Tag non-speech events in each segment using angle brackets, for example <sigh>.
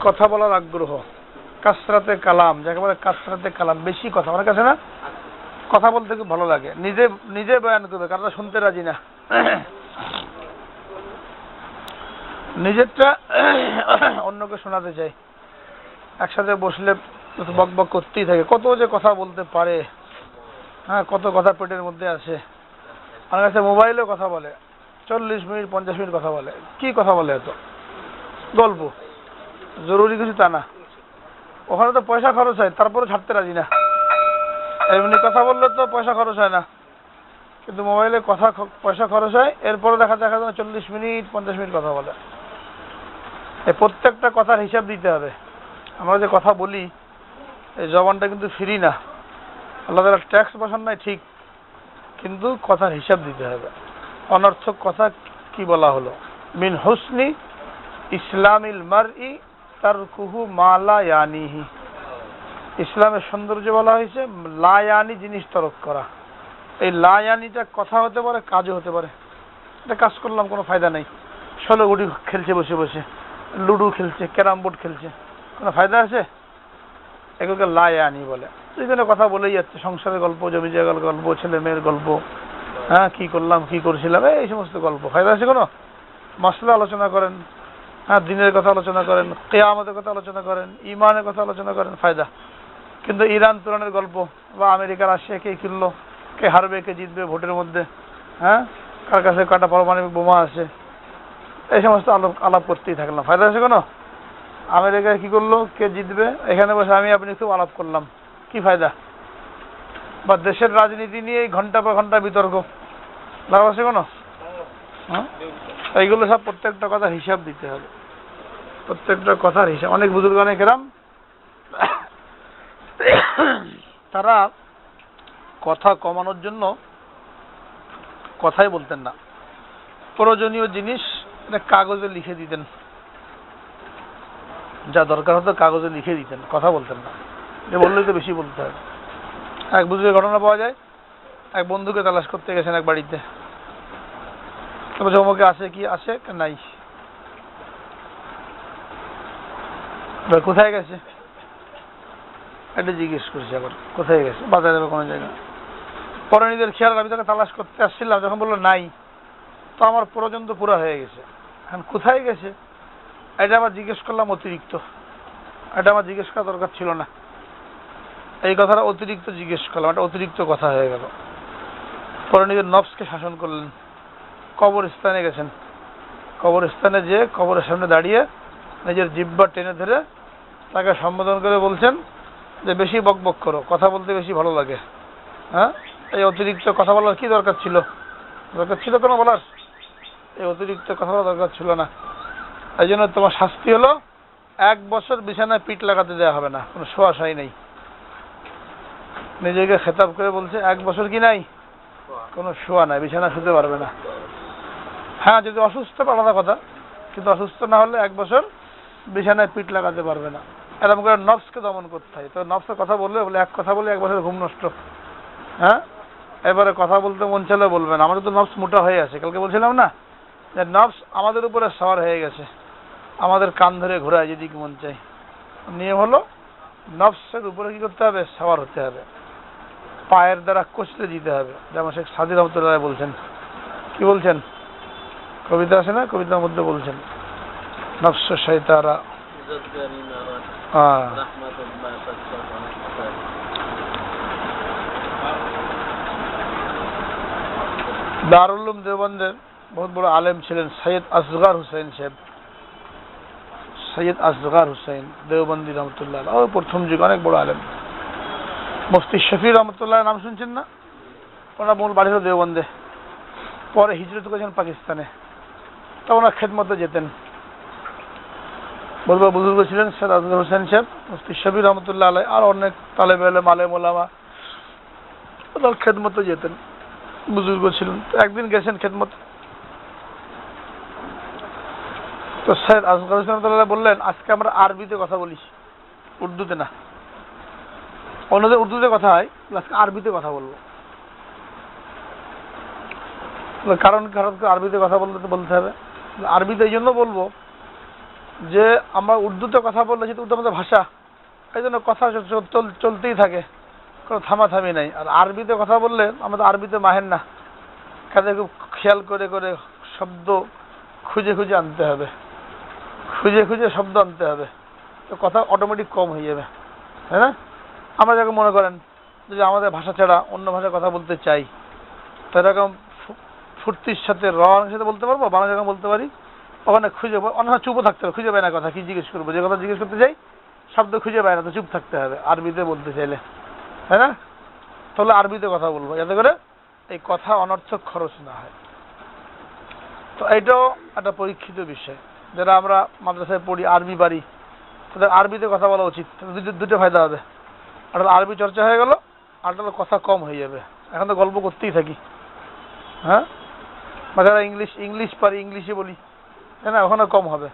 কথা বলার আগ্রহ। কাসরাতে কালাম, যাকে বলে কাসরাতে কালাম, বেশি কথা। আমার কাছে না কথা বলতে খুব ভালো লাগে। নিজে নিজে বয়ান করবে, কারণ শুনতে রাজি না। নিজেরটা অন্যকে শোনাতে চাই। একসাথে বসলে বক বক করতেই থাকে। কত যে কথা বলতে পারে। হ্যাঁ কত কথা পেটের মধ্যে আছে আমার কাছে মোবাইলেও কথা বলে। চল্লিশ মিনিট, পঞ্চাশ মিনিট কথা বলে। কি কথা বলে এত? গল্প। জরুরি কিছু তা না। ওখানে তো পয়সা খরচ হয় তারপরে ছাড়তে রাজি না। এমনি কথা বললে তো পয়সা খরচ হয় না। কিন্তু মোবাইলে কথা পয়সা খরচ হয়, এরপরে দেখা দেখা যায় চল্লিশ মিনিট, পঞ্চাশ মিনিট কথা বলে। এই প্রত্যেকটা কথার হিসাব দিতে হবে। আমরা যে কথা বলি, এই জবানটা কিন্তু ফ্রি না। আল্লাহ তালা ট্যাক্স বসান নাই ঠিক, কিন্তু কথার হিসাব দিতে হবে। অনর্থক কথা কি বলা হলো? মিন হুসনি ইসলামিল মার ই তার কুহু মালা ইসলামের সৌন্দর্য বলা হয়েছে লায়ানি জিনিস তরক করা। এই লায়ানিটা কথা হতে পারে, কাজও হতে পারে। এটা কাজ করলাম, কোনো ফায়দা নেই। ষোলো গুটি খেলছে, বসে বসে। লুডো খেলছে, ক্যারাম বোর্ড খেলছে। কোনো ফায়দা আছে? এগুলোকে লায়ানি বলে। বিভিন্ন কথা বলেই যাচ্ছে, সংসারের গল্প, জমি জায়গার গল্প, ছেলে মেয়ের গল্প। হ্যাঁ কি করলাম, কি করছিলাম, এই সমস্ত গল্প। ফায়দা আছে কোনো? মশলা আলোচনা করেন। হ্যাঁ দিনের কথা আলোচনা করেন, কেয়ামতের কথা আলোচনা করেন ইমানের কথা আলোচনা করেন, ফায়দা। কিন্তু ইরান তুরানের গল্প বা আমেরিকা, রাশিয়া, কে কিনলো, কে হারবে, কে জিতবে ভোটের মধ্যে হ্যাঁ? কার কাছে কাটা পারমাণবিক বোমা আছে? এই সমস্ত আলাপ আলাপ করতেই থাকলাম ফায়দা আছে কোনো? আমেরিকায় কি করল, কে জিতবে? এখানে বসে আমি আপনি খুব আলাপ করলাম। কি ফায়দা? বা দেশের রাজনীতি নিয়ে ঘণ্টা পর ঘণ্টা বিতর্ক। লাভ আছে কোনো? হ্যাঁ? এইগুলো সব প্রত্যেকটা কথা হিসাব দিতে হবে। প্রত্যেকটা কথার হিসাব অনেক বুজুর্গ, অনেক এরাম তারা কথা কমানোর জন্য কথাই বলতেন না। প্রয়োজনীয় জিনিস কাগজে লিখে দিতেন। যা দরকার হতো কাগজে লিখে দিতেন, কথা বলতেন না। যে বললেই তো বেশি বলতে হবে এক বুঝে ঘটনা পাওয়া যায়, এক বন্ধুকে তালাশ করতে গেছেন এক বাড়িতে। তবে জমকে আছে কি কি নাই এবার কোথায় গেছে? এটা জিজ্ঞেস করছি আবার, কোথায় গেছে? বাজারে বা কোনো জায়গায়। পরে নিজের খেয়াল, আমি তাকে তালাশ করতে আসছিলাম, যখন বলল নাই। তো আমার প্রয়োজন তো পুরো হয়ে গেছে। এখন কোথায় গেছে? এটা আবার জিজ্ঞেস করলাম অতিরিক্ত। এটা আমার জিজ্ঞেস করা দরকার ছিল না। এই কথাটা অতিরিক্ত জিজ্ঞেস করলাম, এটা অতিরিক্ত কথা হয়ে গেল। পরে নিজের নফসকে শাসন করলেন। কবরস্থানে গেছেন। কবরস্থানে যেয়ে কবরের সামনে দাঁড়িয়ে নিজের জিব্বা টেনে ধরে তাকে সম্বোধন করে বলছেন যে বেশি বক বক করো, কথা বলতে বেশি ভালো লাগে। হ্যাঁ? এই অতিরিক্ত কথা বলার কি দরকার ছিল? দরকার ছিল কোনো বলার? এই অতিরিক্ত কথা বলার দরকার ছিল না। এই জন্য তোমার শাস্তি হলো, এক বছর বিছানায় পিঠ লাগাতে দেওয়া হবে না, কোনো শোয়া শাই নেই। নিজেকে খেতাব করে বলছে, এক বছর কি নাই? কোনো শোয়া নাই, বিছানা শুতে পারবে না। হ্যাঁ যদি অসুস্থ আলাদা কথা, কিন্তু অসুস্থ না হলে এক বছর বিছানায় পিঠ লাগাতে পারবে না। এরকম করে নফসকে দমন করতে হয়। তো নফসের কথা বললে বলে এক কথা বলে এক বছর ঘুম নষ্ট। হ্যাঁ? এবারে কথা বলতে মন চাইলে বলবেন আমাদের তো নফস মোটা হয়ে আছে। কালকে বলছিলাম না? যে নফস আমাদের উপরে সওয়ার হয়ে গেছে। আমাদের কান ধরে ঘোরায় যেদিকে মন চাই নিয়ম হলো নফসের উপরে কি করতে হবে? সওয়ার হতে হবে। পায়ের দ্বারা কষলে দিতে হবে। যেমন শেখ সাদি রহমতুল্লাহ বলছেন। কি বলছেন? কবিতা আছে না? কবিতার মধ্যে বলছেন। নফস শৈতারা হ্যাঁ দারুল উলুম দেওবন্দের বহুত বড় আলেম ছিলেন সৈয়দ আসগার হুসেন সাহেব। সৈয়দ আসগার হুসাইন দেওবন্দি রহমতুল্লাহ। ও প্রথম যুগ অনেক বড় আলেম। মুফতি শফি রহমতুল্লাহ নাম শুনছেন না? ওনার মূল বাড়ি হলো দেওবন্দে। পরে হিজরত করেছেন পাকিস্তানে। তো ওনার খেদমতে যেতেন। বলব, বুজুর্গ ছিলেন সৈয়দ আসগার হুসাইন সাহেব, মুফতি শফি রহমতুল্লাহ আলাই আর অনেক তালেব আলেম আলেম ওলামা। ওনার খেদমতে যেতেন, বুজুর্গ ছিলেন। একদিন গেছেন খেদমত? তো স্যার আসগর হোসেন বললেন, আজকে আমরা আরবিতে কথা বলি, উর্দুতে না। অন্যদের উর্দুতে কথা হয় আজকে আরবিতে কথা বলব। কারণ কারণ আরবিতে কথা বলতে বলতে হবে। আরবিতে এই জন্য বলব যে আমরা উর্দুতে কথা বললে যেহেতু উর্দু আমাদের ভাষা, এই জন্য কথা চল- চল- চলতেই থাকে। কোনো থামাথামি নাই। আর আরবিতে কথা বললে আমাদের আরবিতে মাহের না। কাজে খুব খেয়াল করে করে শব্দ খুঁজে খুঁজে আনতে হবে। খুঁজে খুঁজে শব্দ আনতে হবে। তো কথা অটোমেটিক কম হয়ে যাবে। তাই না? আমরা যখন মনে করেন, যদি আমাদের ভাষা ছাড়া অন্য ভাষায় কথা বলতে চাই, তো এরকম ফুর্তির সাথে, রং সাথে বলতে পারব? বাংলা যখন বলতে পারি? ওখানে খুঁজে সময় চুপও থাকতে হবে, খুঁজে পায় না কথা, কি জিজ্ঞেস করব? যে কথা জিজ্ঞেস করতে চাই শব্দ খুঁজে পায় না, তো চুপ থাকতে হবে, আরবিতে বলতে চাইলে। তাই না? তাহলে আরবিতে কথা বলব, যাতে করে এই কথা অনর্থক খরচ না হয়। তো এইটাও একটা পরীক্ষিত বিষয়। যারা আমরা মাদ্রাসায় পড়ি, আরবি পারি, তাদের আরবিতে কথা বলা উচিত। দুটো ফায়দা হবে। হলো আরবি চর্চা হয়ে গেল, আর কথা কম হয়ে যাবে। এখন তো গল্প করতেই থাকি। হ্যাঁ? যারা ইংলিশ ইংলিশ পারি, ইংলিশে বলি না ওখানে কম হবে।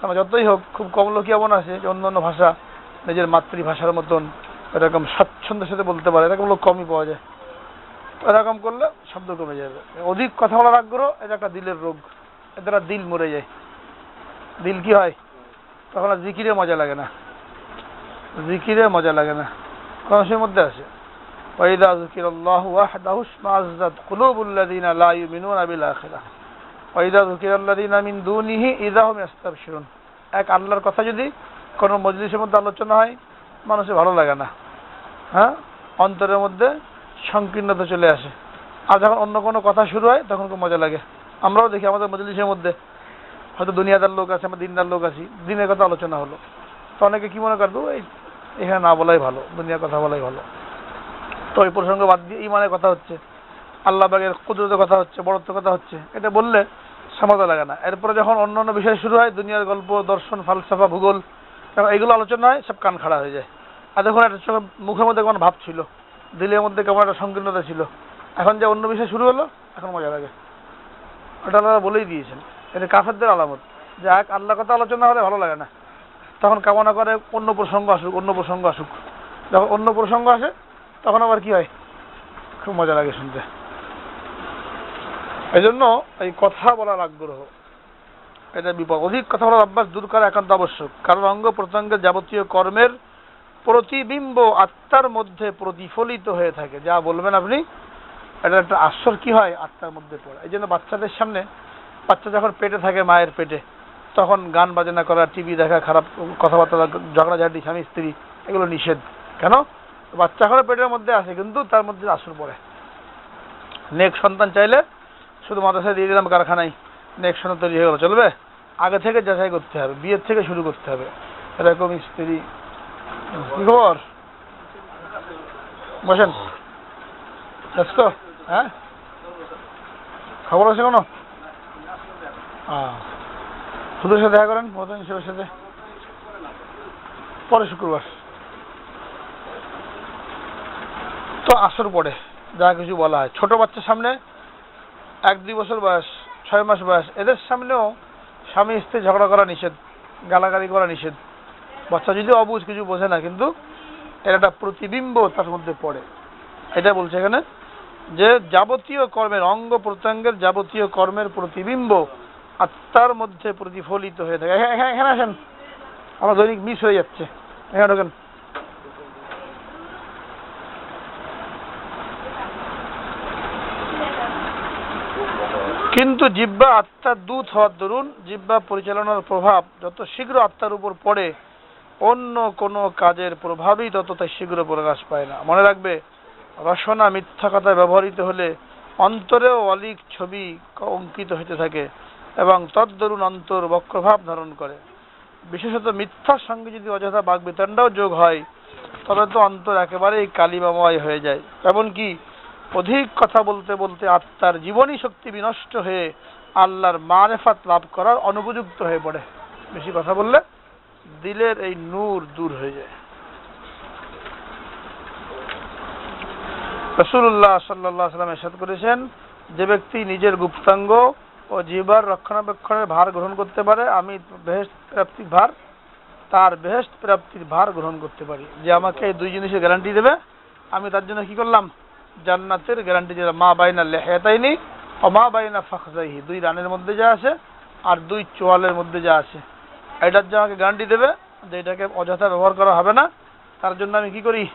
কারণ যতই হোক, খুব কম লোকই এমন আছে যে অন্য অন্য ভাষা, নিজের মাতৃভাষার মতন এরকম স্বাচ্ছন্দ্যের সাথে বলতে পারে, এরকম লোক কমই পাওয়া যায়। এরকম করলে শব্দ কমে যাবে। অধিক কথা বলার আগ্রহ এটা একটা দিলের রোগ এটা দিল মরে যায়। দিল কি হয়? তখন আর জিকিরে মজা লাগে না। জিকিরে মজা লাগে না। কনসের মধ্যে আছে ওয়াইদা জিকিরাল্লাহু ওয়াহদাহু ইসমাআজ্জাত কুলুবুল লাযিনা লা ইউমিনুনা বিল আখিরাহ। ওইদা এক আল্লাহর কথা যদি কোনো মজলিসের মধ্যে আলোচনা হয়, মানুষের ভালো লাগে না। হ্যাঁ? অন্তরের মধ্যে সংকীর্ণতা চলে আসে। আর যখন অন্য কোনো কথা শুরু হয়, তখন খুব মজা লাগে। আমরাও দেখি আমাদের মজলিসের মধ্যে। হয়তো দুনিয়াদার লোক আছে, আমার দিনদার লোক আছি। দিনের কথা আলোচনা হলো। তো অনেকে কী মনে করব এই এখানে না বলাই ভালো, দুনিয়ার কথা বলাই ভালো। তো ওই প্রসঙ্গ বাদ দিয়ে ইমানের কথা হচ্ছে। আল্লাহ বাগের কুদরতের কথা হচ্ছে বড়ত্ব কথা হচ্ছে। এটা বললে সমাজা লাগে না। এরপরে যখন অন্য অন্য বিষয় শুরু হয়, দুনিয়ার গল্প, দর্শন, ফালসাফা, ভূগোল এইগুলো আলোচনা হয়, সব কান খাড়া হয়ে যায়। আর তখন একটা মুখের মধ্যে কেমন ভাব ছিল। দিলের মধ্যে কেমন একটা সংকীর্ণতা ছিল। এখন যে অন্য বিষয় শুরু হলো, এখন মজা লাগে। ওটা আল্লাহ বলেই দিয়েছেন। এটা কাফেরদের আলামত। যে এক আল্লাহ কথা আলোচনা হলে ভালো লাগে না। তখন কামনা করে অন্য প্রসঙ্গ আসুক, অন্য প্রসঙ্গ আসুক। যখন অন্য প্রসঙ্গ আসে, তখন আবার কি হয়? খুব মজা লাগে শুনতে। এই জন্য এই কথা বলার আগ্রহ। এটা বিপদ। অধিক কথা বলার অভ্যাস দূর করা একান্ত আবশ্যক। কারণ অঙ্গ প্রত্যঙ্গের যাবতীয় কর্মের প্রতিবিম্ব আত্মার মধ্যে প্রতিফলিত হয়ে থাকে। যা বলবেন আপনি, এটা একটা আশ্চর্য কি হয়? আত্মার মধ্যে পড়ে। এই জন্য বাচ্চাদের সামনে, বাচ্চা যখন পেটে থাকে মায়ের পেটে, তখন গান বাজনা করা, টিভি দেখা, খারাপ কথাবার্তা, ঝগড়াঝাটি, স্বামী, স্ত্রী, এগুলো নিষেধ। কেন? বাচ্চা এখনও পেটের মধ্যে আছে, কিন্তু তার মধ্যে আসর পড়ে। নেক সন্তান চাইলে শুধু মাদ্রাসায় দিয়ে দিলাম, কারখানায়। নেক সন্তান তৈরি হয়ে গেল, চলবে? আগে থেকে যাচাই করতে হবে, বিয়ের থেকে শুরু করতে হবে। এরকম স্ত্রী। কি খবর? বসেন। ব্যস্ত? হ্যাঁ? খবর আছে কোনো? হুজুরের সাথে দেখা করেন, মদন সাহেবের সাথে? পরে শুক্রবার। তো আসর পড়ে, যা কিছু বলা হয়। ছোট বাচ্চার সামনে এক দুই বছর বয়স, ছয় মাস বয়স। এদের সামনেও স্বামী স্ত্রী ঝগড়া করা নিষেধ, গালাগালি করা নিষেধ। বাচ্চা যদি অবুঝ কিছু বোঝে না, কিন্তু এর একটা প্রতিবিম্ব তার মধ্যে পড়ে। এটা বলছে এখানে যে যাবতীয় কর্মের অঙ্গ প্রত্যঙ্গের যাবতীয় কর্মের প্রতিবিম্ব আত্মার মধ্যে প্রতিফলিত হয়ে থাকে। এখানে- আসেন। আমার দৈনিক মিস হয়ে যাচ্ছে। এখানে ঢোকেন। কিন্তু জিব্বা আত্মার দূত হওয়ার দরুন জিব্বা পরিচালনার প্রভাব যত শীঘ্র আত্মার উপর পড়ে, অন্য কোনো কাজের প্রভাবই তত তাই শীঘ্র প্রকাশ পায় না। মনে রাখবে, রসনা মিথ্যা কথা ব্যবহৃত হলে অন্তরেও অলিক ছবি অঙ্কিত হতে থাকে এবং তদ্দরুন অন্তর বক্রভাব ধারণ করে। বিশেষত মিথ্যার সঙ্গে যদি অযথা বাগবিতণ্ডাও যোগ হয়, তবে তো অন্তর একেবারেই কালিমাময় হয়ে যায়। এমনকি অধিক কথা বলতে বলতে আত্মার জীবনী শক্তি বিনষ্ট হয়ে আল্লাহর মারেফাত লাভ করার অনুপযুক্ত হয়ে পড়ে। বেশি কথা বললে দিলের এই নূর দূর হয়ে যায়। রসুল্লাহ সাল্লাহ সাল্লাম এরশাদ করেছেন, যে ব্যক্তি নিজের গুপ্তাঙ্গ ও জীবার রক্ষণাবেক্ষণের ভার গ্রহণ করতে পারে, আমি বেহেস্ত প্রাপ্তির ভার, তার বেহেস্ত প্রাপ্তির ভার গ্রহণ করতে পারি। যে আমাকে এই দুই জিনিসের গ্যারান্টি দেবে, আমি তার জন্য কি করলাম? জান্নাতের গ্যারান্টি দিলাম মা বাইনা লেহেতাইনি ও মা বাইনা ফাখজাইহি। দুই রানের মধ্যে যা আছে আর দুই চোয়ালের মধ্যে যা আছে এটার যে আমাকে গ্যারান্টি দেবে যে এটাকে অযথা ব্যবহার করা হবে না। তার জন্য আমি কি করি?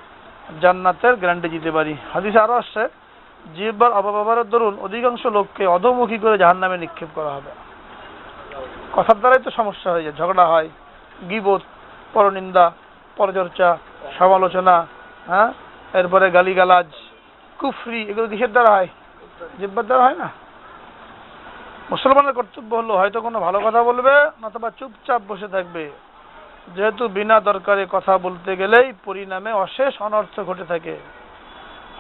জান্নাতের গ্যারান্টি দিতে পারি। হাদিসে আরও আসছে জিহ্বার অপব্যবহারের দরুন অধিকাংশ লোককে অধমুখী করে জাহান নামে নিক্ষেপ করা হবে। কথার দ্বারাই তো সমস্যা হয়ে যায়, ঝগড়া হয়, গিবত, পরনিন্দা, পরচর্চা, সমালোচনা হ্যাঁ? এরপরে গালিগালাজ কুফরি, এগুলো কিসের দ্বারা হয়? জিব্বার দ্বারা হয় না? মুসলমানের কর্তব্য হলো, হয়তো কোনো ভালো কথা বলবে, নতুবা চুপচাপ বসে থাকবে। যেহেতু বিনা দরকারে কথা বলতে গেলেই পরিণামে অশেষ অনর্থ ঘটে থাকে।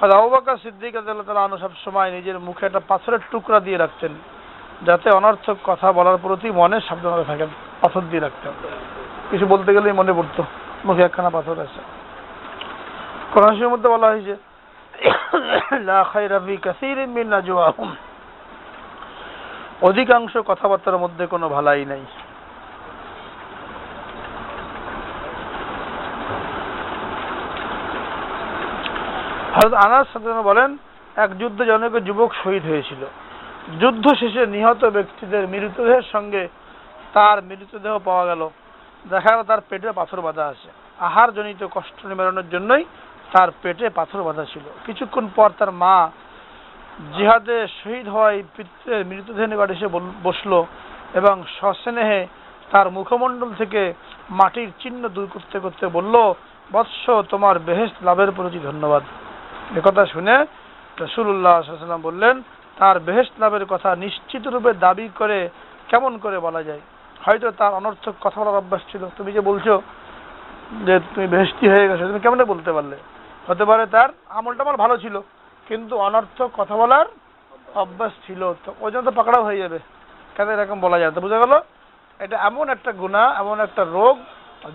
আর আবু বকর সিদ্দিক রাদিয়াল্লাহু আনহু সব সময় নিজের মুখে একটা পাথরের টুকরা দিয়ে রাখতেন, যাতে অনর্থক কথা বলার প্রতি মনে সাবধানতা থাকেন, পাথর দিয়ে রাখতেন। কিছু বলতে গেলেই মনে পড়তো, মুখে একখানা পাথর আছে। কোরআন মধ্যে বলা হয়েছে <coughs> অধিকাংশ কথাবার্তার মধ্যে কোনো ভালাই নাই। হযরত আনাস বলেন, এক যুদ্ধে জনক যুবক শহীদ হয়েছিল। যুদ্ধ শেষে নিহত ব্যক্তিদের মৃতদেহের সঙ্গে তার মৃতদেহ পাওয়া গেল। দেখা গেল তার পেটে পাথর বাঁধা আছে। আহার জনিত কষ্ট নিবারণের জন্যই তার পেটে পাথর বাঁধা ছিল। কিছুক্ষণ পর তার মা জিহাদে শহীদ হওয়ায় পিতৃর মৃতদেহ নিকট এসে বসল এবং সস্নেহে তার মুখমণ্ডল থেকে মাটির চিহ্ন দূর করতে করতে বলল, বৎস, তোমার বেহেশত লাভের প্রতি ধন্যবাদ। একথা শুনে রসুল্লাহ সাল্লাম বললেন, তার বেহেশত লাভের কথা নিশ্চিত রূপে দাবি করে কেমন করে বলা যায়? হয়তো তার অনর্থক কথা বলার অভ্যাস ছিল। তুমি যে বলছো যে তুমি বেহেশতি হয়ে গেছো, তুমি কেমনে বলতে পারলে? হতে পারে তার আমলটা আমার ভালো ছিল, কিন্তু অনর্থক কথা বলার অভ্যাস ছিল। তো ওই জন্য তো পাকড়াও হয়ে যাবে। কেন এরকম বলা যায়? তো বোঝা গেল, এটা এমন একটা গুণা এমন একটা রোগ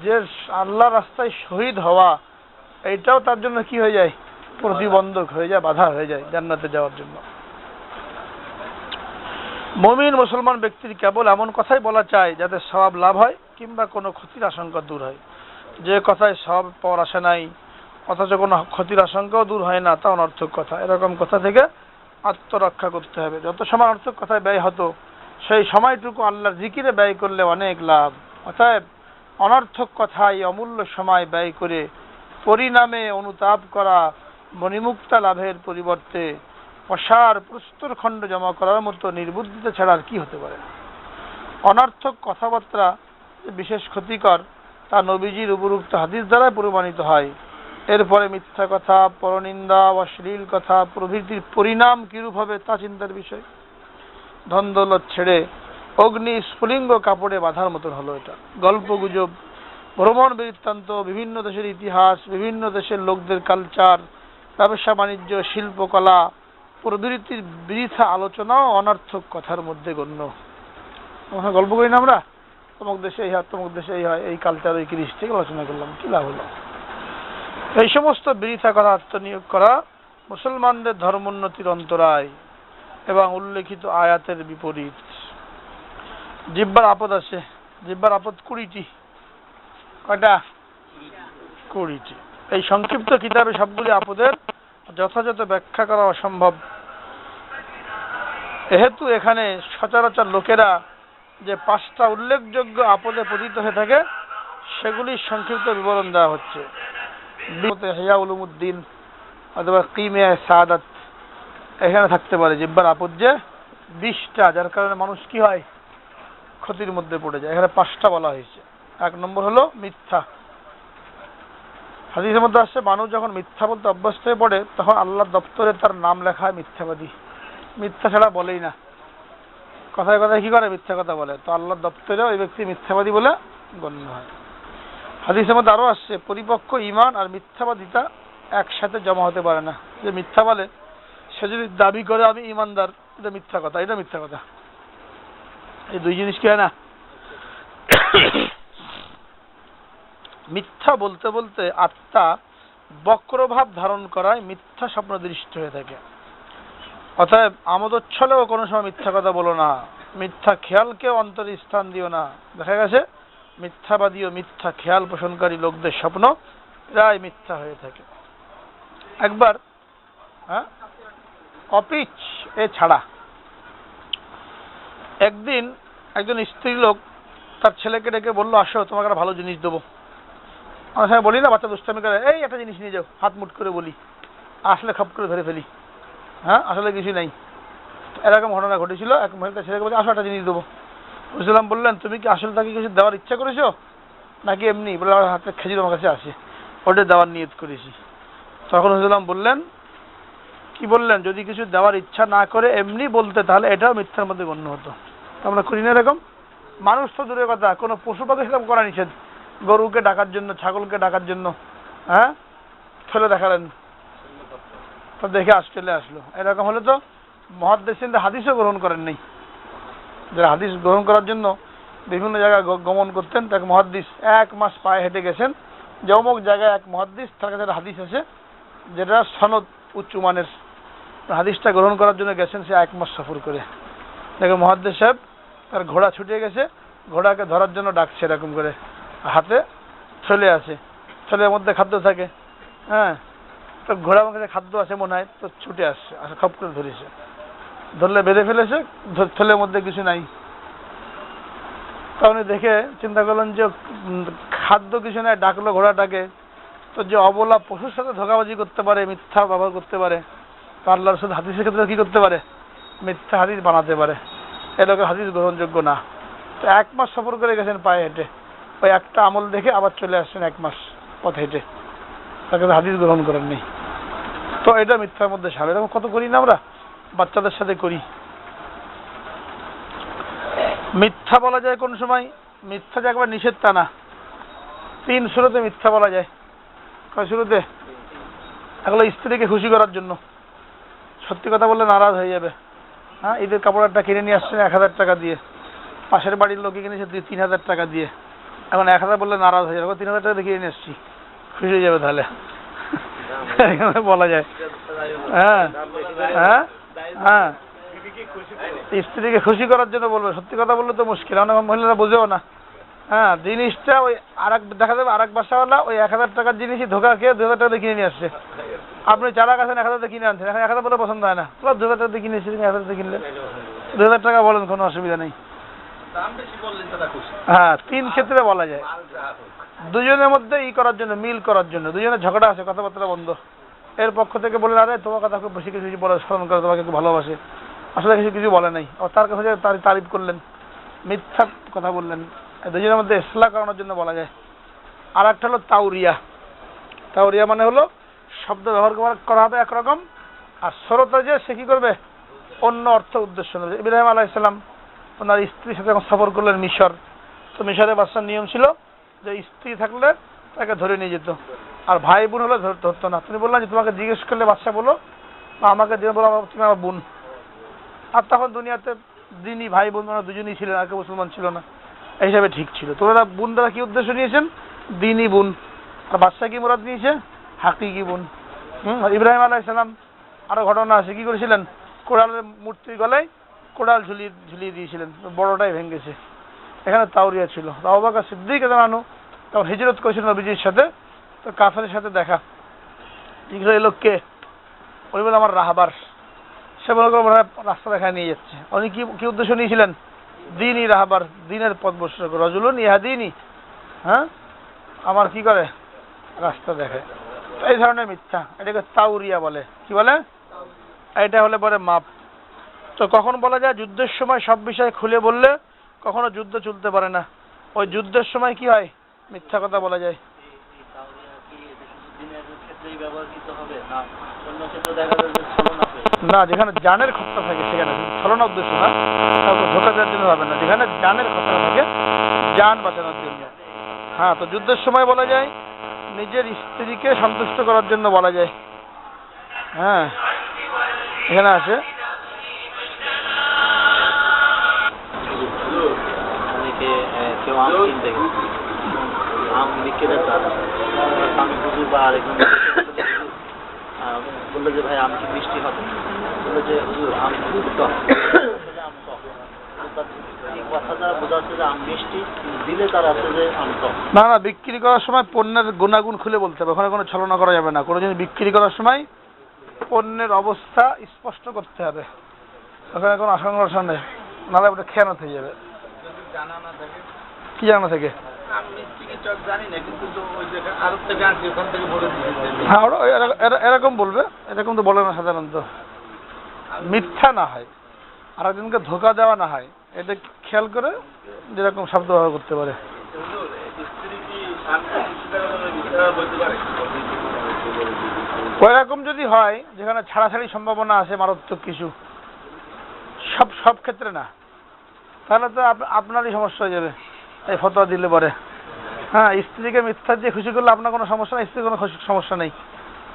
যে আল্লাহ রাস্তায় শহীদ হওয়া, এইটাও তার জন্য কি হয়ে যায়? প্রতিবন্ধক হয়ে যায়, বাধা হয়ে যায় জান্নাতে যাওয়ার জন্য। মমিন মুসলমান ব্যক্তির কেবল এমন কথাই বলা চায় যাতে সবাব লাভ হয় কিংবা কোনো ক্ষতির আশঙ্কা দূর হয়। যে কথায় সব পাওয়ার আসে নাই অথচ কোনো ক্ষতির আশঙ্কাও দূর হয় না, তা অনর্থক কথা। এরকম কথা থেকে আত্মরক্ষা করতে হবে। যত সময় অনর্থক কথায় ব্যয় হতো, সেই সময়টুকু আল্লাহর জিকিরে ব্যয় করলে অনেক লাভ। অতএব অনর্থক কথায় অমূল্য সময় ব্যয় করে পরিণামে অনুতাপ করা, মণিমুক্তা লাভের পরিবর্তে অসার প্রস্তর খণ্ড জমা করার মতো নির্বুদ্ধিতা ছাড়া আর কি হতে পারে? অনর্থক কথাবার্তা বিশেষ ক্ষতিকর, তা নবীজির উপরুক্ত হাদিস দ্বারা প্রমাণিত হয়। এরপরে মিথ্যা কথা, পরনিন্দা অশ্লীল কথা, প্রভৃতির পরিণাম কিরূপ হবে তা চিন্তার বিষয়। ধন দৌলত ছেড়ে অগ্নি স্ফুলিঙ্গ কাপড়ে বাঁধার মতন হলো এটা। গল্প গুজব, ভ্রমণ বৃত্তান্ত, বিভিন্ন দেশের ইতিহাস, বিভিন্ন দেশের লোকদের কালচার ব্যবসা বাণিজ্য, শিল্পকলা প্রবৃত্তির বৃথা আলোচনাও অনর্থক কথার মধ্যে গণ্য। আমরা গল্প করি না আমরা? তমক দেশে এই হয়, তমক দেশে এই হয়, এই কালচার এই কৃষ্টি আলোচনা করলাম, কি লাভ হলো? এই সমস্ত বৃথা কথা আত্মনিয়োগ করা মুসলমানদের ধর্মোন্নতির অন্তরায় এবং উল্লেখিত আয়াতের বিপরীত। জিব্বার আপদ আছে। জিব্বার আপদ কুড়িটি। কয়টা? কুড়িটি। এই সংক্ষিপ্ত কিতাবে সবগুলি আপদের যথাযথ ব্যাখ্যা করা অসম্ভব। যেহেতু এখানে সচরাচর লোকেরা যে পাঁচটা উল্লেখযোগ্য আপদে পতিত হয়ে থাকে, সেগুলির সংক্ষিপ্ত বিবরণ দেওয়া হচ্ছে। বিপদে হেয়া উলুমুদ্দিন অথবা কিমে সাদাত, এখানে থাকতে পারে জিব্বার আপদ যে বিশটা, যার কারণে মানুষ কি হয়? ক্ষতির মধ্যে পড়ে যায়। এখানে পাঁচটা বলা হয়েছে। এক নম্বর হলো মিথ্যা। হাদিসের মধ্যে আসছে, মানুষ যখন মিথ্যা বলতে অভ্যস্ত হয়ে পড়ে, তখন আল্লাহ দপ্তরে তার নাম লেখা হয় মিথ্যাবাদী। মিথ্যা ছাড়া বলেই না। কথায় কথায় কি করে? মিথ্যা কথা বলে। তো আল্লাহ দপ্তরে ওই ব্যক্তি মিথ্যাবাদী বলে গণ্য হয়। হাদিসের মধ্যে আরও আসছে, পরিপক্ক ইমান আর মিথ্যাবাদিতা একসাথে জমা হতে পারে না। যে মিথ্যা বলে, সে যদি দাবি করে, আমি ইমানদার এটা মিথ্যা কথা, এটা মিথ্যা কথা। এই দুই জিনিস কি না? মিথ্যা বলতে বলতে আত্মা বক্রভাব ধারণ করায় মিথ্যা স্বপ্ন দৃষ্ট হয়ে থাকে। অতএব আমোদচ্ছলেও কোনো সময় মিথ্যা কথা বলো না। মিথ্যা খেয়ালকেও অন্তরে স্থান দিও না। দেখা গেছে মিথ্যাবাদী ও মিথ্যা খেয়াল পোষণকারী লোকদের স্বপ্ন প্রায় মিথ্যা হয়ে থাকে। একবার হ্যাঁ? অপিচ এ ছাড়া। একদিন একজন স্ত্রী লোক তার ছেলেকে ডেকে বলল, আসো, তোমাকে একটা ভালো জিনিস দেবো। আমার সঙ্গে বলি, না, বাচ্চা দুষ্টামি করে, এই একটা জিনিস নিয়ে যাও, হাত মুট করে বলি, আসলে খপ করে ধরে ফেলি। হ্যাঁ? আসলে কিছু নাই। এরকম ঘটনা ঘটেছিল, এক মহিলা ছেলেকে বলছে, আসো, একটা জিনিস দেবো। বুঝলাম বললেন, তুমি কি আসলে তাকে কিছু দেওয়ার ইচ্ছা করেছ? নাকি এমনি? বলে, আমার হাতে খেজুর আমার কাছে আছে। ওটা দেওয়ার নিয়ত করেছি। তখন হুজুরাম বললেন, কি বললেন? যদি কিছু দেওয়ার ইচ্ছা না করে এমনি বলতে, তাহলে এটাও মিথ্যার মধ্যে গণ্য হতো। আমরা করি না এরকম? মানুষ তো দূরের কথা, কোনো পশু পাখি সেরকম করা নিষেধ। গরুকে ডাকার জন্য, ছাগলকে ডাকার জন্য হ্যাঁ? ফেলে দেখালেন। তো দেখে আস চলে আসলো। এরকম হলে তো মহাদ্দেশিনরা হাদিসও গ্রহণ করেন নাই যারা হাদিস গ্রহণ করার জন্য বিভিন্ন জায়গায় গমন করতেন, তাকে মহাদ্দিস এক মাস পায়ে হেঁটে গেছেন। যে অমুক জায়গায় এক মহাদ্দিস, তার কাছে হাদিস আছে, যেটা সনদ উচ্চ মানের। হাদিসটা গ্রহণ করার জন্য গেছেন সে এক মাস সফর করে। দেখে মহাদ্দেশ সাহেব, তার ঘোড়া ছুটে গেছে, ঘোড়াকে ধরার জন্য ডাকছে এরকম করে। হাতে চলে আসে ছেলের মধ্যে খাদ্য থাকে। হ্যাঁ তো ঘোড়ার মধ্যে খাদ্য আছে মনে হয়, তো ছুটে আসছে আসে খপ করে ধরেছে। ধরলে বেঁধে ফেলেছে, ধ- মধ্যে কিছু নাই। তখন দেখে চিন্তা করলেন যে খাদ্য কিছু নাই, ডাকলো ঘোড়াটাকে। তো যে অবলা পশুর সাথে ধোকাবাজি করতে পারে, মিথ্যা ব্যবহার করতে পারে, তো আল্লাহর সাথে হাদিসের ক্ষেত্রে কি করতে পারে? মিথ্যা হাদিস বানাতে পারে। এটাকে হাদিস গ্রহণযোগ্য না। তো এক মাস সফর করে গেছেন পায়ে হেঁটে। ওই একটা আমল দেখে আবার চলে আসছেন এক মাস পথ হেঁটে। তাকে তো হাদিস গ্রহণ করেননি। তো এটা মিথ্যার মধ্যে সাবে এরকম কত করি না আমরা? বাচ্চাদের সাথে করি। মিথ্যা বলা যায় কোন সময়? মিথ্যা যে একবার নিষেধ তা না। তিন শুরুতে মিথ্যা বলা যায়। কয় শুরুতে এগুলো স্ত্রীকে খুশি করার জন্য। সত্যি কথা বললে নারাজ হয়ে যাবে। হ্যাঁ ঈদের কাপড় একটা কিনে নিয়ে আসছেন এক হাজার টাকা দিয়ে। পাশের বাড়ির লোকে কিনেছে দুই তিন হাজার টাকা দিয়ে। এখন এক হাজার বললে নারাজ হয়ে যাবে। তিন হাজার টাকা দিয়ে কিনে নিয়ে আসছি। খুশি হয়ে যাবে তাহলে। বলা যায়। হ্যাঁ হ্যাঁ? হ্যাঁ। স্ত্রীকে খুশি করার জন্য বলবে। সত্যি কথা বললে তো মুশকিল। অনেক মহিলারা বুঝেও না। হ্যাঁ জিনিসটা ওই আর এক দেখা যাবে আর এক বাসাওয়ালা ওই এক হাজার টাকার জিনিসই ধোকা খেয়ে দু হাজার টাকা কিনে নিয়ে আসছে। আপনি চারা গাছেন এক হাজার কিনে আনছেন। এখন এক হাজার বলে পছন্দ হয় না। দু হাজার টাকা কিনে এসেছেন এক হাজার টাকা কিনলে। দু হাজার টাকা বলেন কোনো অসুবিধা নেই। হ্যাঁ তিন ক্ষেত্রে বলা যায়। দুজনের মধ্যে ই করার জন্য মিল করার জন্য। দুজনের ঝগড়া আছে কথাবার্তা বন্ধ। এর পক্ষ থেকে বলে, আরে, তোমার কথা খুব বেশি কিছু কিছু বলে, স্মরণ করে তোমাকে খুব ভালোবাসে। আসলে কিছু কিছু বলে নাই। ও তার কাছে তার তারিফ করলেন, মিথ্যা কথা বললেন। দুজনের মধ্যে ইসলাহ করানোর জন্য বলা যায়। আর একটা হলো তাউরিয়া তাউরিয়া মানে হলো শব্দ ব্যবহার করা- হবে একরকম, আর শ্রোতা যে সে কি করবে? অন্য অর্থ উদ্দেশ্য নেবে। ইব্রাহিম আলাইসাল্লাম ওনার স্ত্রীর সাথে যখন সফর করলেন মিশর, তো মিশরের বাচ্চার নিয়ম ছিল যে স্ত্রী থাকলে তাকে ধরে নিয়ে যেত। আর ভাই বোন হলে ধরতে না। তুমি বললাম যে, তোমাকে জিজ্ঞেস করলে বাচ্চা বলো, বা আমাকে দিয়ে বলো তুমি আমার বোন। আর তখন দুনিয়াতে দিনই ভাই বোন ওরা দুজনই ছিলেন কেউ মুসলমান ছিল না। এই হিসাবে ঠিক ছিল। তো ওরা বোন দ্বারা কি উদ্দেশ্য নিয়েছেন? দিনই বোন। আর বাচ্চা কি মুরাদ নিয়েছে? হাকিকি বোন। হুম? ইব্রাহিম আলাইসালাম আরও ঘটনা আছে। কি করেছিলেন? কোড়ালের মূর্তির গলায় কোড়াল ঝুলিয়ে ঝুলিয়ে দিয়েছিলেন। বড়টাই ভেঙেছে এখানে তাওরিয়া ছিল। রাওবাকা সিদ্দিক জানানো তখন হিজরত করেছিল নবীজির সাথে, তো কাফেরের সাথে দেখা। জিজ্ঞেস এলো কে উনি বলে আমার রাহাবার। সে মনে করে রাস্তা দেখায় নিয়ে যাচ্ছে। উনি কি কি উদ্দেশ্য নিয়েছিলেন? দিনই রাহাবার, দিনের পথ বসে রজুলুন ইহা দিনই হ্যাঁ? আমার কি করে? রাস্তা দেখায়। তো এই ধরনের মিথ্যা, এটাকে তাউরিয়া বলে। কি বলে? এটা হলে পরে মাপ। তো কখন বলা যায়? যুদ্ধের সময় সব বিষয় খুলে বললে কখনো যুদ্ধ চলতে পারে না। ওই যুদ্ধের সময় কি হয়? মিথ্যা কথা বলা যায়। না, যেখানে জানের খতরা থাকে সেখানে ছলনা উদ্দেশ্য না। কাউকে ধোকা দেওয়ার জন্য হবে না। যেখানে জানের খতরা থাকে জান বাঁচানোর জন্য। হ্যাঁ তো যুদ্ধের সময় বলা যায়, নিজের স্ত্রীকে সন্তুষ্ট করার জন্য বলা যায়। হ্যাঁ এখানে আছে বা আরেকজন বলল যে ভাই আম কি মিষ্টি হবে? বলল যে হুজুর আম খুব টক। টক। না না বিক্রি করার সময় পণ্যের গুণাগুণ খুলে বলতে হবে। ওখানে কোনো ছলনা করা যাবে না। কোনো জিনিস বিক্রি করার সময় পণ্যের অবস্থা স্পষ্ট করতে হবে। ওখানে কোনো আশঙ্কা নেই। নাহলে ওটা খেয়ানত হয়ে যাবে। কি জানা থেকে? হ্যাঁ ওরা এরকম বলবে এরকম তো বলে না সাধারণত। মিথ্যা না হয়। আর একজনকে ধোকা দেওয়া না হয়। এটা খেয়াল করে যেরকম শব্দ ব্যবহার করতে পারে। ওইরকম যদি হয় যেখানে ছাড়াছাড়ি সম্ভাবনা আছে মারাত্মক কিছু সব সব ক্ষেত্রে না। তাহলে তো আপনারই সমস্যা হয়ে যাবে। এই ফতোয়া দিলে পরে। হ্যাঁ স্ত্রীকে মিথ্যা দিয়ে খুশি করলে আপনার কোনো সমস্যা নেই স্ত্রীর কোনো সমস্যা নেই।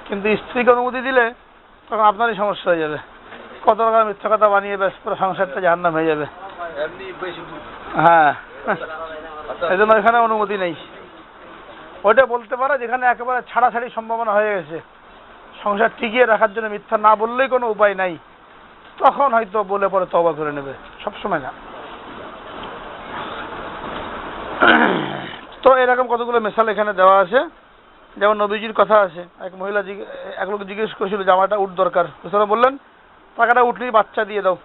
কিন্তু স্ত্রীকে অনুমতি দিলে তখন আপনারই সমস্যা হয়ে যাবে। কত রকম মিথ্যা কথা বানিয়ে ব্যাস পুরো সংসারটা জাহান্নাম হয়ে যাবে। হ্যাঁ এই জন্য এখানে অনুমতি নেই। ওইটা বলতে পারে যেখানে একেবারে ছাড়াছাড়ি সম্ভাবনা হয়ে গেছে। সংসার টিকিয়ে রাখার জন্য মিথ্যা না বললেই কোনো উপায় নাই। তখন হয়তো বলে পরে তবা করে নেবে। সবসময় না। তো এরকম কতগুলো মেশাল এখানে দেওয়া আছে? যেমন নবীজির কথা আছে। এক মহিলা এক লোক জিজ্ঞেস করেছিল, জামাটা উঠ দরকার? বললেন, টাকাটা উঠনির বাচ্চা দিয়ে দাও।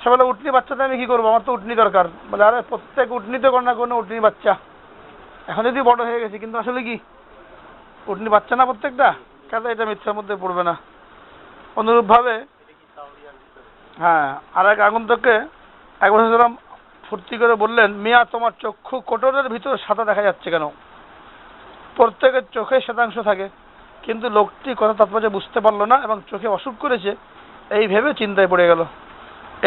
সে বলে উঠনি বাচ্চাতে আমি কি করব? আমার তো উঠনি দরকার। বলে, আরে, প্রত্যেক উঠনিতে কোনো না কোনো উঠনির বাচ্চা। এখন যদি বড় হয়ে গেছে, কিন্তু আসলে কি? উঠনি বাচ্চা না প্রত্যেকটা? কাজে এটা মিথ্যার মধ্যে পড়বে না? অনুরূপভাবে হ্যাঁ আর এক আগন্তককে এক বছর ফুর্তি করে বললেন, মিয়া, তোমার চক্ষু কোটরের ভিতর সাদা দেখা যাচ্ছে কেন? প্রত্যেকের চোখে শতাংশ থাকে, কিন্তু লোকটি কথা তাৎপর্য বুঝতে পারল না এবং চোখে অসুখ করেছে, এই ভেবে চিন্তায় পড়ে গেল।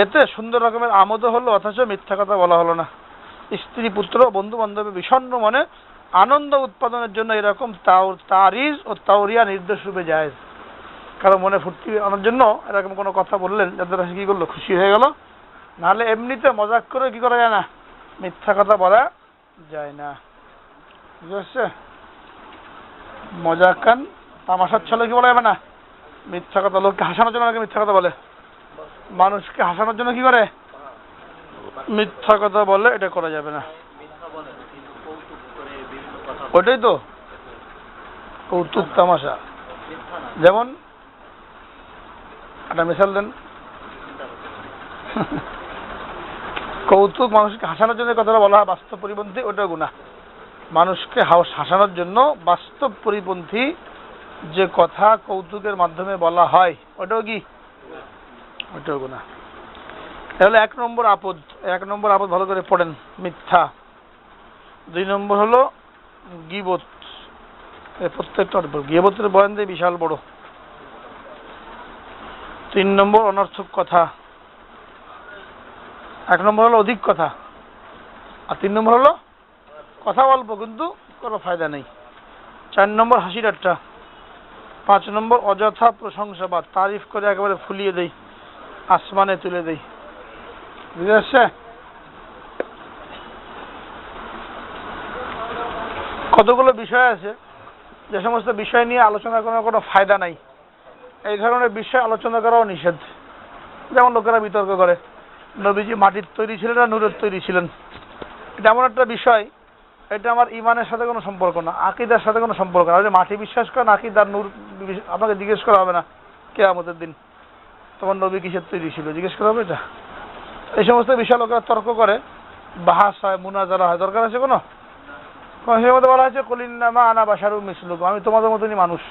এতে সুন্দর রকমের আমোদও হলো, অথচ মিথ্যা কথা বলা হলো না। স্ত্রী, পুত্র বন্ধু বান্ধবের বিষণ্ণ মনে আনন্দ উৎপাদনের জন্য এরকম তাও, তারিজ ও তাওরিয়া নির্দেশ রূপে যায়। কারও মনে ফুর্তি আনার জন্য এরকম কোনো কথা বললেন, যাদের কি করল, খুশি হয়ে গেল? নাহলে এমনিতে মজাক করে কি করা যায় না? মিথ্যা কথা বলা যায় না। বুঝতে মজাকান তামাশার ছলে কি বলা যাবে না? মিথ্যা কথা, লোককে হাসানোর জন্য নাকি মিথ্যা কথা বলে। মানুষকে হাসানোর জন্য কি করে? মিথ্যা কথা বলে এটা করা যাবে না। ওটাই তো। কৌতুক, তামাশা। যেমন, একটা মিশাল দেন। কৌতুক মানুষকে হাসানোর জন্য কথাটা বলা হয় বাস্তব পরিপন্থী ওটাও গুণা মানুষকে হাস- হাসানোর জন্য বাস্তব পরিপন্থী যে কথা কৌতুকের মাধ্যমে বলা হয়, ওটাও কি? ওটাও গুণা তাহলে এক নম্বর আপদ, এক নম্বর আপদ ভালো করে পড়েন, মিথ্যা। দুই নম্বর হলো গিবত। প্রত্যেকটা গিবতের বয়ান বিশাল বড়। তিন নম্বর অনর্থক কথা। এক নম্বর হলো অধিক কথা। আর তিন নম্বর হলো কথা অল্প কিন্তু কোনো ফায়দা নেই। চার নম্বর হাসি ঠাট্টা পাঁচ নম্বর অযথা প্রশংসা বা তারিফ করে একেবারে ফুলিয়ে দেই, আসমানে তুলে দেই। বুঝতে পারছে? কতগুলো বিষয় আছে, যে সমস্ত বিষয় নিয়ে আলোচনা করার কোনো ফায়দা নাই। এই ধরনের বিষয় আলোচনা করাও নিষেধ। যেমন লোকেরা বিতর্ক করে। নবীজি মাটির তৈরি ছিলেন না নূরের তৈরি ছিলেন। এটা এমন একটা বিষয়, এটা আমার ইমানের সাথে কোনো সম্পর্ক না, আকিদার সাথে কোনো সম্পর্ক না। মাটি বিশ্বাস করেন আকিদার নূর আপনাকে জিজ্ঞেস করা হবে না কে আমাদের দিন। তোমার নবী কিসের তৈরি ছিল? জিজ্ঞেস করা হবে এটা? এই সমস্ত বিষয় লোকেরা তর্ক করে, বাহাস হয়, মুনাজারা হয়। দরকার আছে কোনো? সেই মধ্যে বলা হয়েছে কলিন্নামা আনা বাসারু মিসলুক আমি তোমাদের মতনই মানুষ।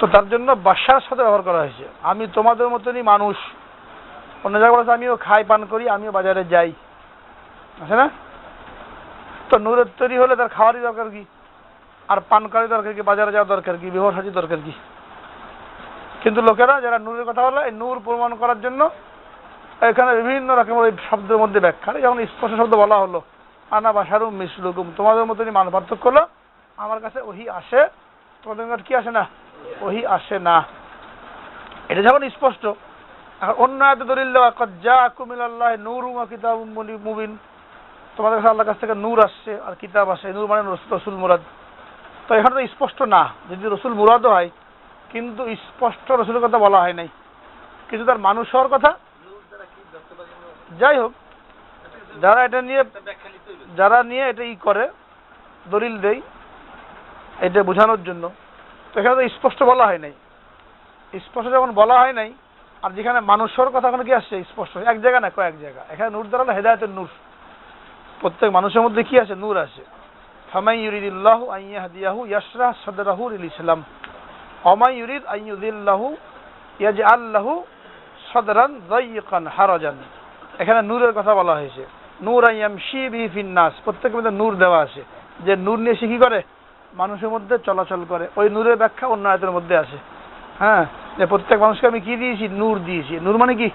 তো তার জন্য বাসার সাথে ব্যবহার করা হয়েছে। আমি তোমাদের মতনই মানুষ। অন্য জায়গায় বলেছে, আমিও খাই, পান করি, আমিও বাজারে যাই। আছে না? তো নূরের তৈরি হলে তার খাওয়ারই দরকার কি? আর পান করারই দরকার কি? বাজারে যাওয়ার দরকার কি? বিবাহ সাজি দরকার কি? কিন্তু লোকেরা যারা নূরের কথা বলে, এই নূর প্রমাণ করার জন্য এখানে বিভিন্ন রকমের ওই শব্দের মধ্যে ব্যাখ্যা যেমন স্পষ্ট শব্দ বলা হলো, আনা বাসারুম মিসলুকুম। তোমাদের মতনই মান পার্থক্য হলো, আমার কাছে ওহি আসে। তোমাদের কি আসে না? ওহি আসে না। এটা যখন স্পষ্ট এখন অন্য এত দলিল দেওয়া আল্লাহ মুবিন। তোমাদের কাছে আল্লাহর কাছ থেকে নূর আসছে আর কিতাব আসে নূর মানে রসুল মুরাদ। তো এখানে তো স্পষ্ট না। যদি রসুল মুরাদও হয়, কিন্তু স্পষ্ট রসুলের কথা বলা হয় নাই। কিন্তু তার মানুষ হওয়ার কথা? যাই হোক, যারা এটা নিয়ে। যারা নিয়ে এটা ই করে, দলিল দেই এটা বোঝানোর জন্য। তো এখানে তো স্পষ্ট বলা হয় নাই। স্পষ্ট যখন বলা হয় নাই আর যেখানে মানুষের কথা ওখানে কি আসছে? স্পষ্ট। এক জায়গা না, কয়েক জায়গা। এখানে নূর দ্বারা হেদায়তের নূর। প্রত্যেক মানুষের মধ্যে কি আছে নূর আছে ফামাই ইয়াশরাহ লিল ইসলাম ওমাই ইউরিদ আন ইউদিল্লাহু ইয়াজআল লাহু সাদরান হারাজান। এখানে নূরের কথা বলা হয়েছে। নূর ইয়ামশি বিহি ফিন নাস। প্রত্যেকের মধ্যে নূর দেওয়া আছে। যে নূর নিয়ে সে কি করে? মানুষের মধ্যে চলাচল করে। ওই নূরের ব্যাখ্যা অন্য আয়তের মধ্যে আছে। হ্যাঁ প্রত্যেক মানুষকে আমি কি দিয়েছি? নূর দিয়েছি। নূর মানে কি?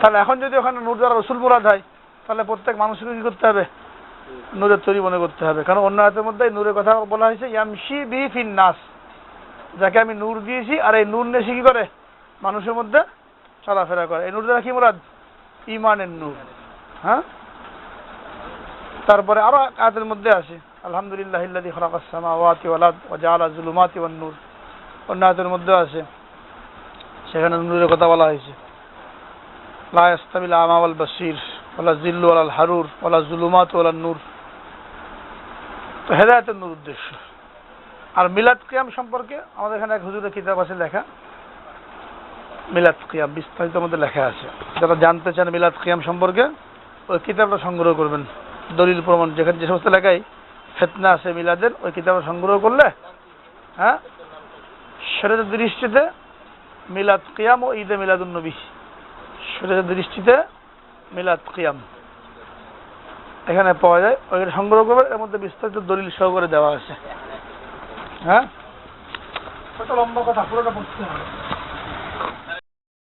তাহলে এখন যদি ওখানে নূর দ্বারা রসুল মুরাদ হয়, তাহলে প্রত্যেক মানুষকে কি করতে হবে? নূরের তৈরি মনে করতে হবে। কারণ অন্য আয়তের মধ্যে নূরের কথা বলা হয়েছে, ইয়ামশি বি ফিন নাস। যাকে আমি নূর দিয়েছি, আর এই নূর সে কি করে? মানুষের মধ্যে চলাফেরা করে। এই নূর দ্বারা কি মুরাদ? ইমানের নূর। হ্যাঁ? তারপরে আরও আয়াতের মধ্যে আছে আলহামদুলিল্লাহ ইল্লাযী খালাকাস সামাওয়াতি ওয়াল আরদ ওয়া জাআলা যুলুমাতি ওয়ান নূর। অন্য মধ্যে আছে। সেখানে নূরের কথা বলা হয়েছে। বাসীর জিল্লু হারুর ওয়ালান নূর। তো হেদায়েতের নূর উদ্দেশ্য। আর মিলাদ সম্পর্কে আমাদের এখানে এক হুজুরের কিতাব আছে লেখা। মিলাদ বিস্তারিত লেখা আছে। যারা জানতে চান মিলাদ কিয়াম সম্পর্কে, ওই কিতাবটা সংগ্রহ করবেন। দলিল প্রমাণ যেখানে যে সমস্ত লেখায় ফেতনা আছে মিলাদের, ওই কিতাবটা সংগ্রহ করলে হ্যাঁ সেটার দৃষ্টিতে মিলাদ কিয়াম ও ঈদে মিলাদুন নবী। সেটার দৃষ্টিতে মিলাদ কিয়াম। এখানে পাওয়া যায় ওই সংগ্রহ করবে, এর মধ্যে বিস্তারিত দলিল সহ করে দেওয়া আছে। হ্যাঁ? লম্বা কথা, পুরোটা পড়তে হবে।